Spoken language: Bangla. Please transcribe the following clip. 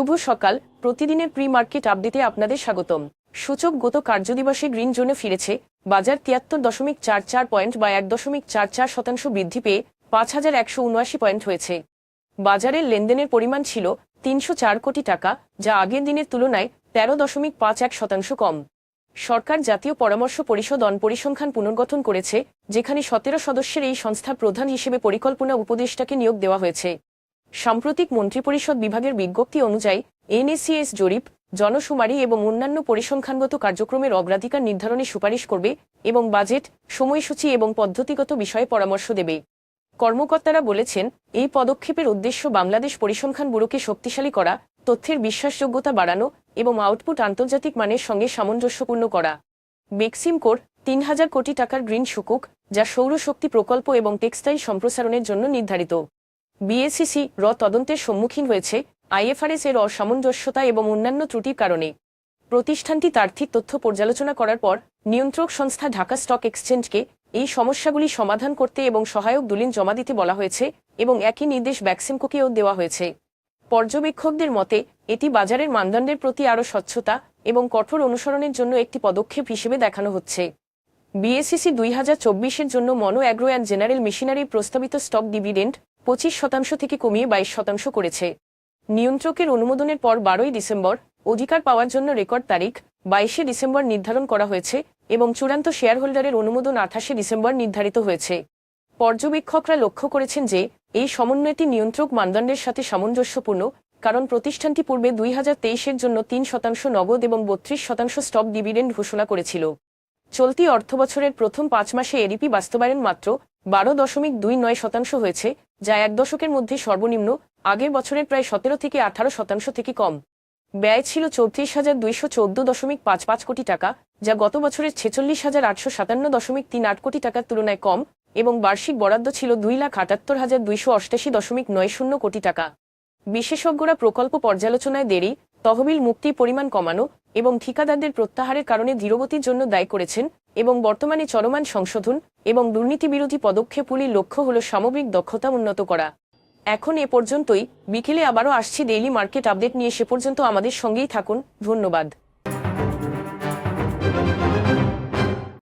শুভ সকাল। প্রতিদিনের প্রি মার্কেট আপডেটে আপনাদের স্বাগতম। সূচক গত কার্যদিবসে গ্রিন জোনে ফিরেছে। বাজার তিয়াত্তর দশমিক চার চার পয়েন্ট বা এক দশমিক চার চার শতাংশ বৃদ্ধি পেয়ে পাঁচ হাজার একশো উনআশি পয়েন্ট হয়েছে। বাজারের লেনদেনের পরিমাণ ছিল তিনশো চার কোটি টাকা, যা আগের দিনের তুলনায় তেরো দশমিক পাঁচ এক শতাংশ কম। সরকার জাতীয় পরামর্শ পরিষদ অন পরিসংখ্যান পুনর্গঠন করেছে, যেখানে সতেরো সদস্যের এই সংস্থার প্রধান হিসেবে পরিকল্পনা উপদেষ্টাকে নিয়োগ দেওয়া হয়েছে। সাম্প্রতিক মন্ত্রিপরিষদ বিভাগের বিজ্ঞপ্তি অনুযায়ী, এনএসিএস জরিপ, জনশুমারি এবং অন্যান্য পরিসংখ্যানগত কার্যক্রমের অগ্রাধিকার নির্ধারণে সুপারিশ করবে এবং বাজেট, সময়সূচি এবং পদ্ধতিগত বিষয়ে পরামর্শ দেবে। কর্মকর্তারা বলেছেন, এই পদক্ষেপের উদ্দেশ্য বাংলাদেশ পরিসংখ্যান ব্যুরোকে শক্তিশালী করা, তথ্যের বিশ্বাসযোগ্যতা বাড়ানো এবং আউটপুট আন্তর্জাতিক মানের সঙ্গে সামঞ্জস্যপূর্ণ করা। বেক্সিম কোর, তিন হাজার কোটি টাকার গ্রিন সুকুক, যা সৌরশক্তি প্রকল্প এবং টেক্সটাইল সম্প্রসারণের জন্য নির্ধারিত। বিএসিসি র তদন্তের সম্মুখীন হয়েছে আইএফআরএস এর অসামঞ্জস্যতা এবং অন্যান্য ত্রুটির কারণে। প্রতিষ্ঠানটি তার্থিক তথ্য পর্যালোচনা করার পর নিয়ন্ত্রক সংস্থা ঢাকা স্টক এক্সচেঞ্জকে এই সমস্যাগুলি সমাধান করতে এবং সহায়ক দলিল জমা দিতে বলা হয়েছে এবং একই নির্দেশ ব্যাক্সিমকোকেও দেওয়া হয়েছে। পর্যবেক্ষকদের মতে, এটি বাজারের মানদণ্ডের প্রতি আরও স্বচ্ছতা এবং কঠোর অনুসরণের জন্য একটি পদক্ষেপ হিসেবে দেখানো হচ্ছে। বিএসিসি দুই হাজার চব্বিশের জন্য mono agro and general machinery প্রস্তাবিত স্টক ডিভিডেন্ড পঁচিশ শতাংশ থেকে কমিয়ে বাইশ শতাংশ করেছে। নিয়ন্ত্রকের অনুমোদনের পর বারোই ডিসেম্বর অধিকার পাওয়ার জন্য রেকর্ড তারিখ বাইশে ডিসেম্বর নির্ধারণ করা হয়েছে এবং চূড়ান্ত শেয়ার হোল্ডারের অনুমোদন আঠাশে ডিসেম্বর নির্ধারিত হয়েছে। পর্যবেক্ষকরা লক্ষ্য করেছেন যে, এই সমন্বয়টি নিয়ন্ত্রক মানদণ্ডের সাথে সামঞ্জস্যপূর্ণ, কারণ প্রতিষ্ঠানটি পূর্বে দুই হাজার তেইশের জন্য তিন শতাংশ নগদ এবং বত্রিশ শতাংশ স্টক ডিভিডেন্ড ঘোষণা করেছিল। চলতি অর্থবছরের প্রথম পাঁচ মাসে এডিপি বাস্তবায়ন মাত্র বারো দশমিক দুই নয় শতাংশ হয়েছে, যা এক দশকের মধ্যে সর্বনিম্ন, আগের বছরের প্রায় সতেরো থেকে আঠারো শতাংশ থেকে কম। ব্যয় ছিল চৌত্রিশ হাজার দুইশো চোদ্দ দশমিক পাঁচ পাঁচ কোটি টাকা, যা গত বছরের ছেচল্লিশ হাজার আটশো সাতান্ন দশমিক তিন আট কোটি টাকার তুলনায় কম এবং বার্ষিক বরাদ্দ ছিল দুই লাখ আটাত্তর হাজার দুইশো অষ্টাশি দশমিক নয় শূন্য কোটি টাকা। বিশেষজ্ঞরা প্রকল্প পর্যালোচনায় দেরি, তহবিল মুক্তির পরিমাণ কমানো এবং ঠিকাদারদের প্রত্যাহারের কারণে ধীরগতির জন্য দায়ী করেছেন এবং বর্তমানে চলমান সংশোধন এবং দুর্নীতি বিরোধী পদক্ষেপগুলির লক্ষ্য হল সামগ্রিক দক্ষতা উন্নত করা। এখন এ পর্যন্তই। বিকেলে আবারও আসছি ডেইলি মার্কেট আপডেট নিয়ে। সে পর্যন্ত আমাদের সঙ্গেই থাকুন। ধন্যবাদ।